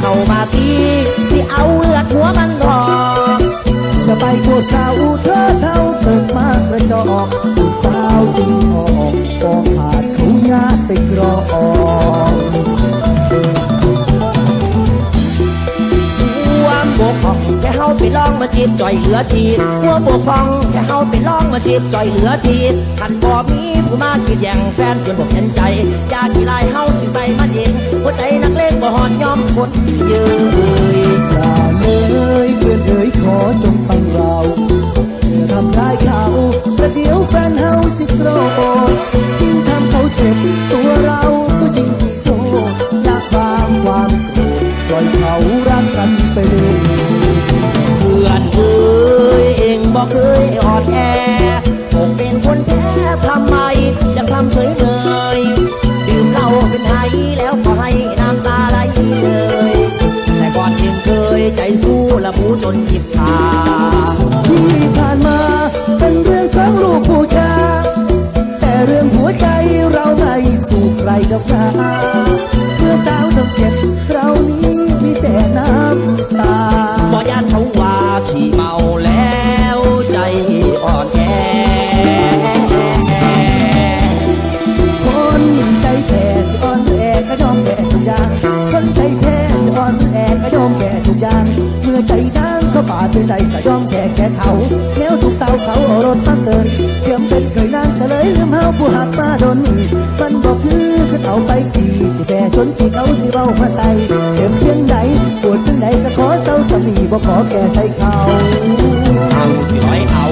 เข้ามาทีสิเอาเลือดหัวมันออกจะไปโทษเขาเธอเท่าเกิดมากระจอกผู้สาวจึงออกกองขาดเขาญาติไปกรอก มาจีบจ่อยเหลือทีความบกพร่องแค่เฮาไปลองมาจีบจ่อยเหลือทีขันบ่มีผู้มาคิดแย่งแฟนจนบอกเห็นใจยาที่ลายเฮาสิใส่มันเองหัวใจนักเลงบ่หอนยอมคนยืนอย่าเลยเพื่อนเอ๋ยขอจงฟังเราอย่าทำร้ายเขาประเดี๋ยวแฟนเฮาสิโกรธ ผู้หักมาดนมันบอกคือคือเอาไปจีที่แพ้จนที่เขาสิเว้ามาใส่เจ็บเพียงใดปวดเพียงใดก็ขอเศร้าสามีบ่ขอแก่ใส่เขาเอาสิร้อยเอา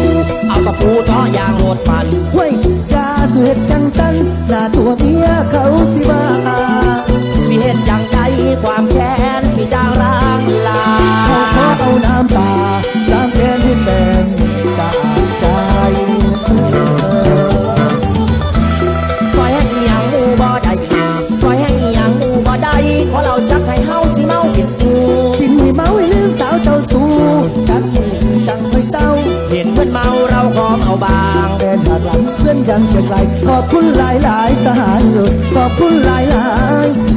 เอาตะปูเจาะยางรถมันเว้ยยาสุเห็ดจังสันหน้าตัวเมียเขาสิว่า เพื่อนยังเชียงไกลขอบคุณหลายหลายสหายเออขอบคุณหลายหลาย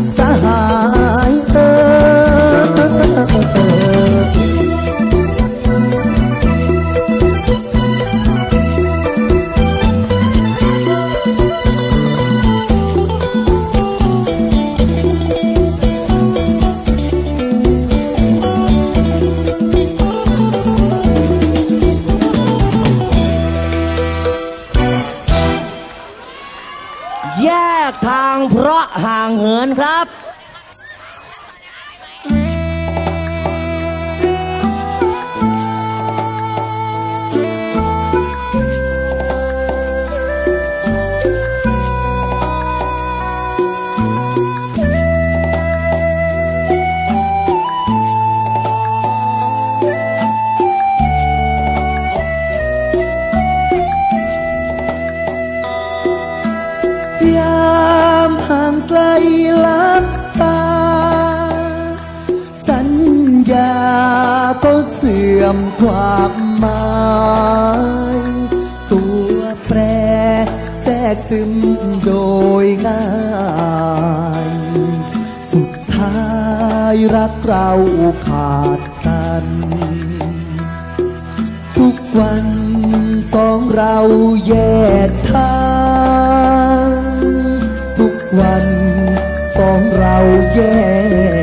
อมความหมายตัวแปรแทรกซึมโดยง่าย สุดท้ายรักเราขาดกัน ทุกวันสองเราแยกทางทุกวันสองเราแยก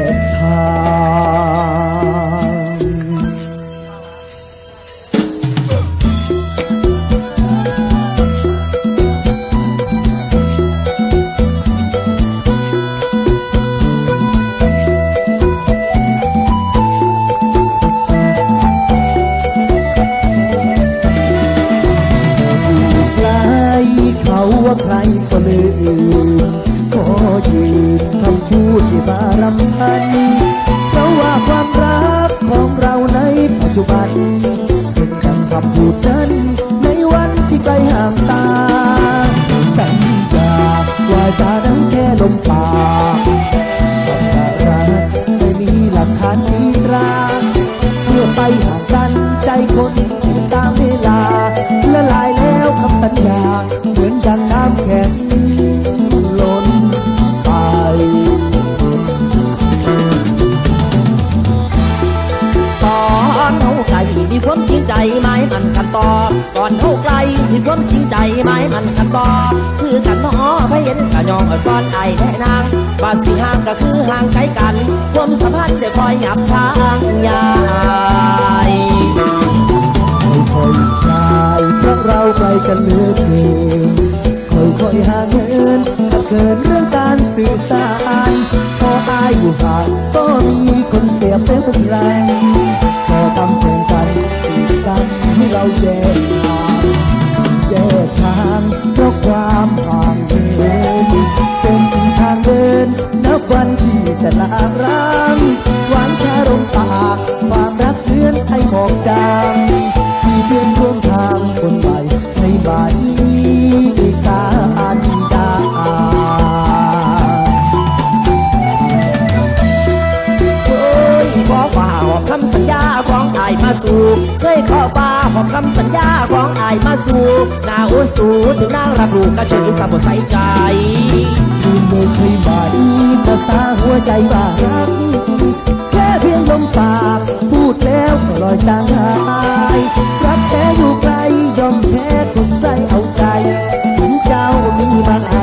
คือกันหนอพระเห็นกะยองเอซ่อนไอ้แน่นางบาสีห่างก็คือห่างไกลกันความสัมพันธ์เดี๋ยวคอยหยับทางยายค่อยๆคลายเพราะเราไกลกันเหลือเกินค่อยๆห่างเหินถ้าเกินเรื่องการสื่อสารพออายอยู่ห่างก็มีคนเสียบเป็นคนแรงก็ทำเพลงกันกีดกันให้เราแยกทางแยกทาง เพราะความห่างเหินเส้นทางเดินนับวันที่จะลาร้างหวานแค่ลมปากความรักเลือนให้หมอกจางที่เพื่อนร่วมทางคนใหม่ใช่ไหมตาอันดาเคยขอฝ่าหอบคำสัญญาของอายมาสู่เคยขอฝ่า อบคำสัญญาของอายมาสู่นาอุสูถึงนางรับรู้กระเชิญสาบใส่ใจคุณไม่ใช่ไหมภาษาหัวใจว่ารักแค่เพียงลมปากพูดแล้วก็ลอยจางหายรักแค่อยู่ไกลยอมแพ้ถูกใจเอาใจถึงเจ้ามีมาไอ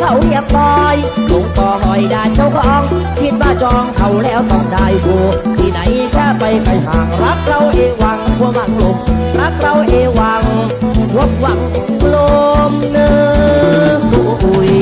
เขาเรียบร้อยลงต่อหอยด่านเจ้าของ คิดว่าจองเขาแล้วต้องได้กูที่ไหนแค่ไปไกลห่างรักเราเอวังหัวมังลมรักเราเอวังหัววังลมเนื้อคุย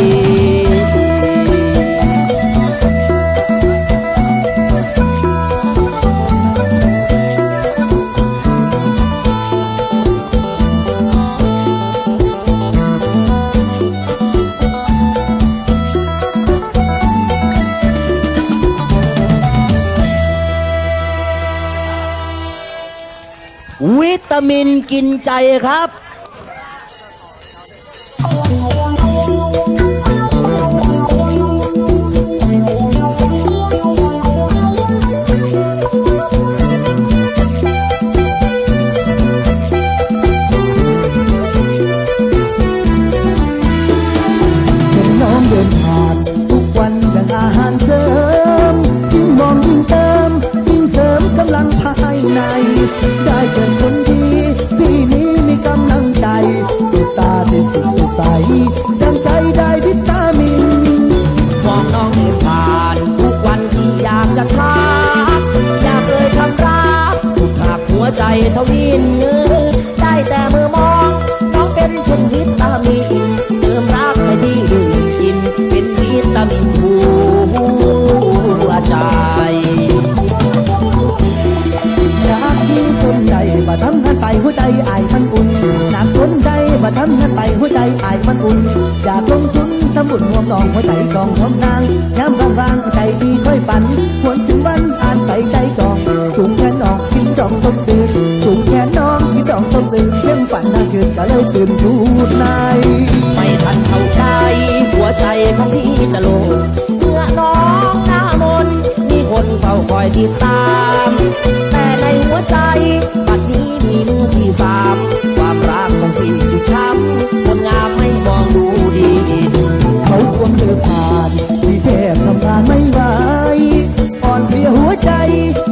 วิตามินกินใจครับ ห่วมน้องหัวใจจองห่วมนางย้ำว่างๆใจพี่ค่อยฝันหวนถึงวันอ่านไปใจจองสูงแค่น้องกินจองสมซื่นสูงแค่น้องกินจองสมซื่นเพียงฝันน่าคืนก็เลยตื่นทุกในไม่ทันเข้าใจหัวใจของพี่จะโลงเมื่อน้องหน้ามนต์มีคนเฝ้าคอยติดตาม แต่ในหัวใจบัดนี้มีมือที่สามความรักของพี่จุดช้ำคนงามไม่มองดูดีเขา ไม่ไหวอ่อนเพลียหัวใจ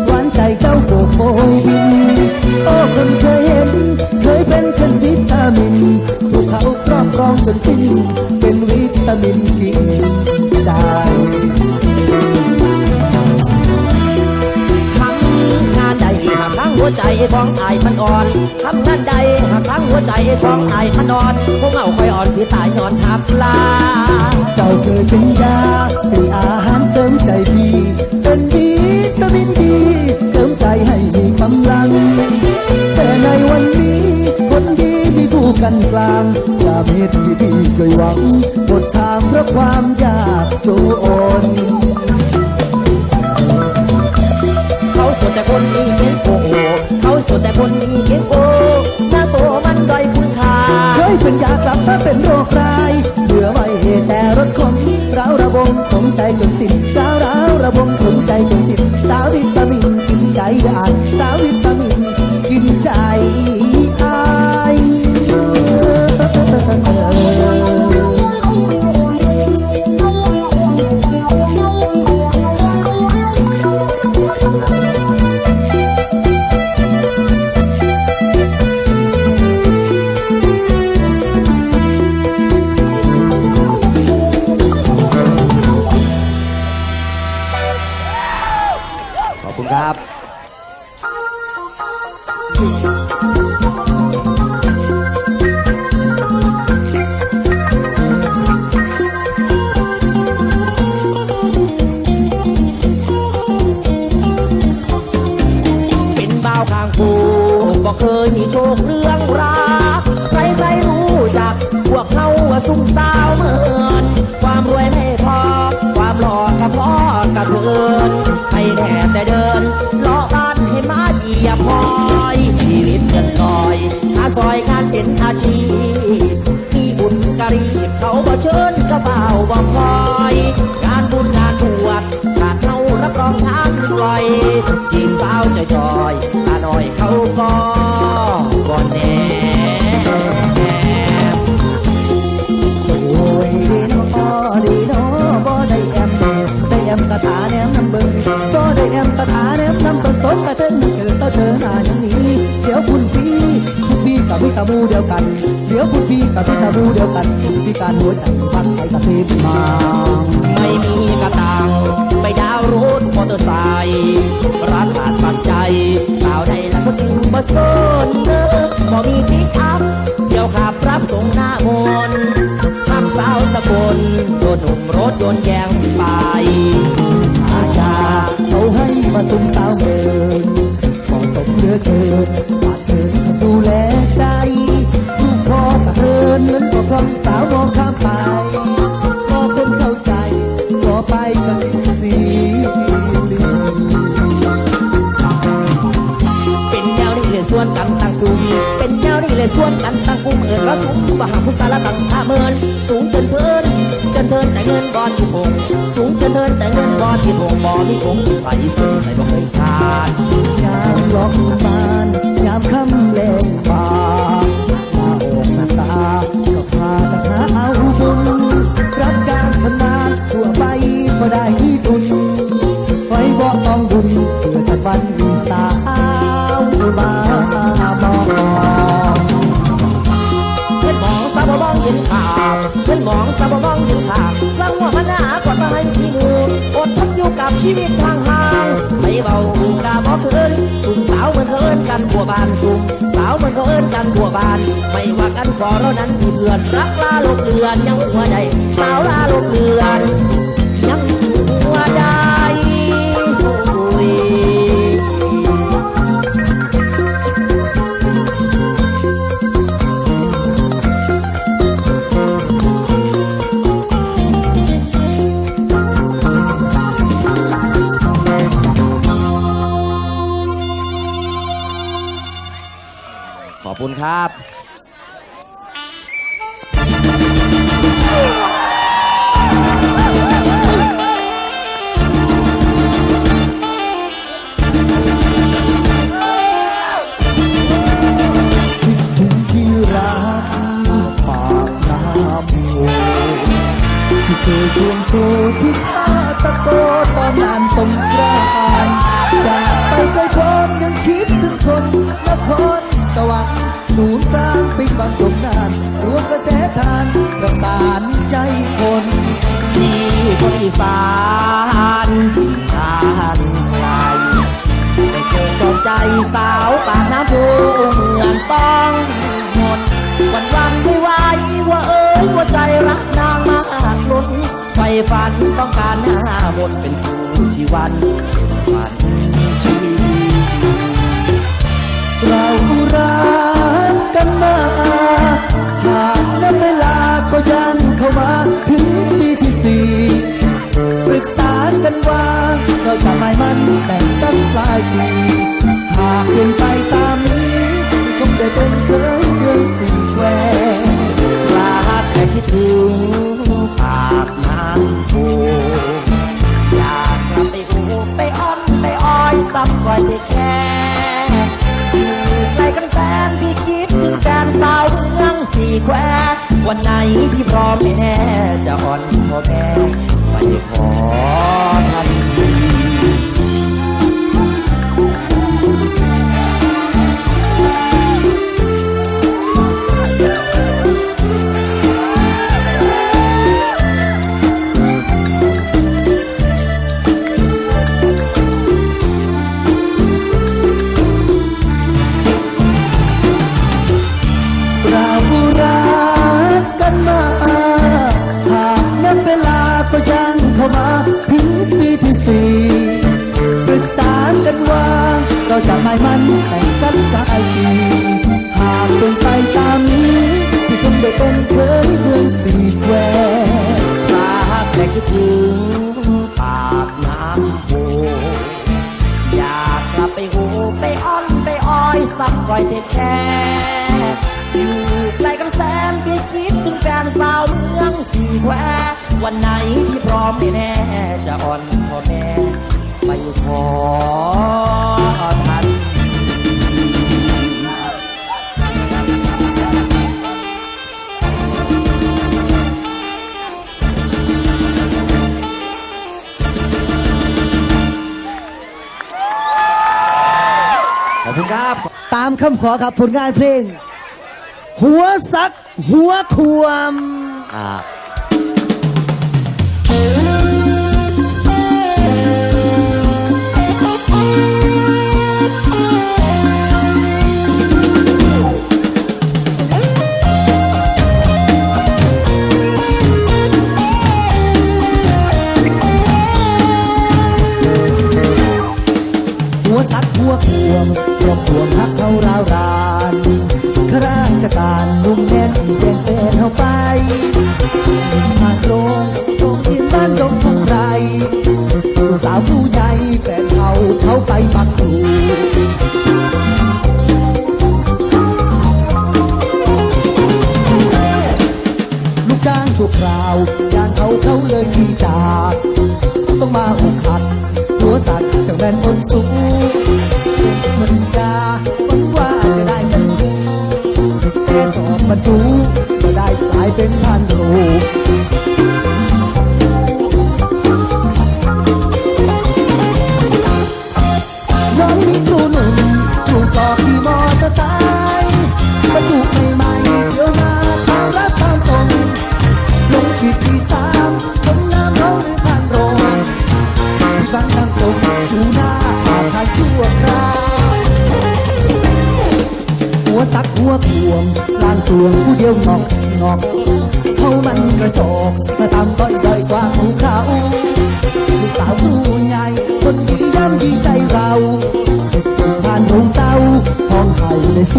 หวานใจเจ้าโบกโบยบินโอ้คนเคยเห็น เคยเป็นเช่นวิตามินถูกเขาครอบครองจนสิ้น เป็นวิตามินกิน ทั้งหัวใจของอายมันอ่อนทำงานใดหากทั้งหัวใจของอายมันอ่อนพวกเอาคอยอ่อนสีตายย้อนทับลา เจ้าเคยเป็นยาเป็นอาหารเสริมใจพี่เป็นวิตามินดีเสริมใจให้มีกำลัง แต่ในวันนี้คนดีมีผู้กันกลางยาเม็ดที่พี่เคยหวังหมดทางเพราะความยากจนเขาสวดแต่คนมีเก่งโกเขา สวดแต่คนมีเก่งโกหน้าโตมันด้อยคุณค่าเคยเป็นยากลับมาเป็นโรคร้ายเหลือไว้แต่รถคมร้าวระบมผมใจจนสิ้นร้าวร้าวระบมผมใจจนสิ้น too. เขาบ่เชิญกระเป๋าบ่คอย งานบุญงานบวชขาดเขารับรองทานปล่อยจีบสาวจอยๆตาหน่อยเขาก็ก่อนแน่โอ้ยดีเนาะดีเนาะบ่ได้แอมได้แอมกระถาแนมน้ำเบิ่งบ่ได้แอมกระถาแนมน้ำเบิ่งต้นกระเทินเจอเศร้าเจอหน้าอย่างนี้เดี๋ยวคุณพี่คุณพี่กับพี่ตามูเดียวกัน ดี๋ยวคุณพี่กับพี่ตามูเดียวกันสุขพิการหัวใจฟังไปกับเพลงมา ไม่มีกระตังไปดาวรถมอเตอร์ไซค์ราคาดปัจจัยสาวใดละคนหนึ่งบ่สนเด้อบ่มีพิกอัพเที่ยวขับรับส่งหน้ามนห้ามสาวสะกลโดนหนุ่มรถยนแยงไปอาญาเขาให้มาสุ่มสาวเมินเหมาะสมเหลือเกิน นเหมือนกับคำสาวมองข้ามไปพอคนเข้าใจพอไปกับสีลีเป็นแนวนี้เลยส่วนกันตั้งกลุ่มเป็นแนวนี้เลยส่วนกันตั้งกลุ่มเอิญว่าสูงบ่หาผู้สารตั้งท่าเมินสูงจนเทินจนเทินแต่เงินบอดที่พงสูงจนเทินแต่เงินบอดที่พงบ่มีคงใส่สุดใส่บ่เคยขาดยามล็อก ชีวิตทางห่างไม่เบากาบอกเอินสุ่มสาวเหมือนเขาเอินกันบัวบานสุ่มสาวเหมือนเขาเอินกันบัวบาน ไม่ว่ากันขอเรานั้นมีเพื่อนรักลาลบเลือนยังหัวใจสาวลาลบเลือน เคยชวนโชว์ที่ท่าตะโกตอนนานสงกรานจากไปไกลโพ้นยังคิดถึงคนนครสวรรค์ศูนย์กลางปิงบางตรงนานรวมกระแสทานประสานใจคนที่คนอีสานที่ทานไกลได้เจอจอใจสาวปากน้ำโพเหมือนต้องหมดวันวันไม่ไหวว่าเอ้ยว่าใจรักนางมากล้น ไฟฝันต้องการหน้าบทเป็นผู้ชีวันวันชีวิตเรารักกันมาหากนับเวลาก็ยังเข้ามาถึงปีที่สี่ปรึกษากันว่า เราจะไม่มันแต่งกันปลายปีหากเป็นไปตามนี้ที่คงได้เป็นเคยเมือสี่แควรักแต่คิดถึง ซ้ำคอนได้แค่อยู่ไกลกันแสนพี่คิดถึงแฟนสาวเมืองสี่แคววันไหนพี่พร้อมไม่แน่จะอ่อนพอแม่ไปขอ เป็นเคยเมืองสีแควปากแต่คิดถึงปากน้ำโพอยากกลับไปโหไปอ้อนไปอ้อยสักคอยเทแค่อยู่ใกล้กับแสนพี่คิดถึงแฟนสาวเมืองสีแคววันไหนที่พร้อมแน่จะอ่อนพ่อแม่ไปขอ คุณครับ ตามคำขอครับผลงานเพลง หัวซัก หัวควมอ่าหัวซักหัวควม ครอบครัวพักเขาราวรานข้าราชการนุ่มแน่นเป็นเป็นเข้าไป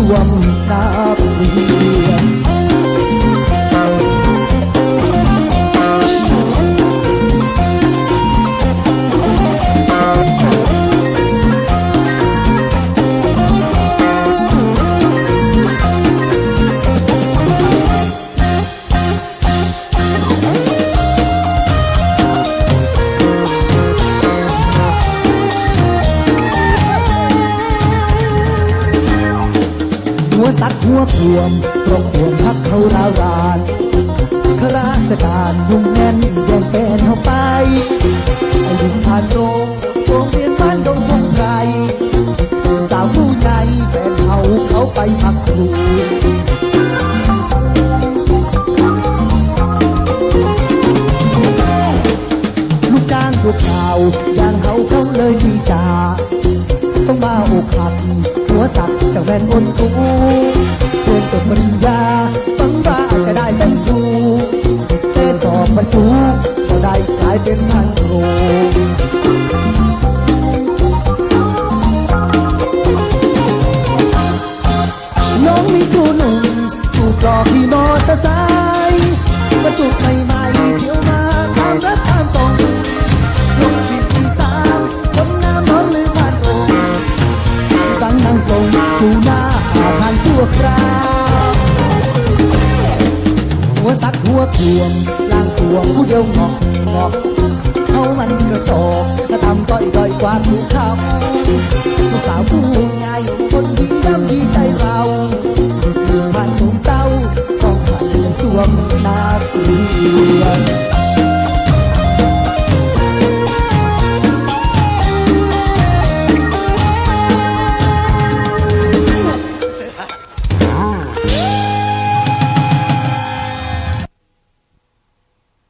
ห้ อย่างเขาเขาเลยดีจ่าต้องมาอกหักหัวสักจากแม่นบนสูงเรียนจบปริญญาฟังว่าอาจจะได้เป็นครูแต่สอบบรรจุก็ได้กลายเป็นทางครูน้องมีครูหนุ่มถูกหลอกขี่มอเตอร์ไซค์บรรจุใหม่ วมล่างสวงผู้เดียวงอกงอกเขามันกระจอกกระทำต่อยด้อยกว่าภูเขาผู้สาวผู้ง่ายคนดีย่ำดีใจเราผ่านถุงเศร้าของขันสวมนาเรียน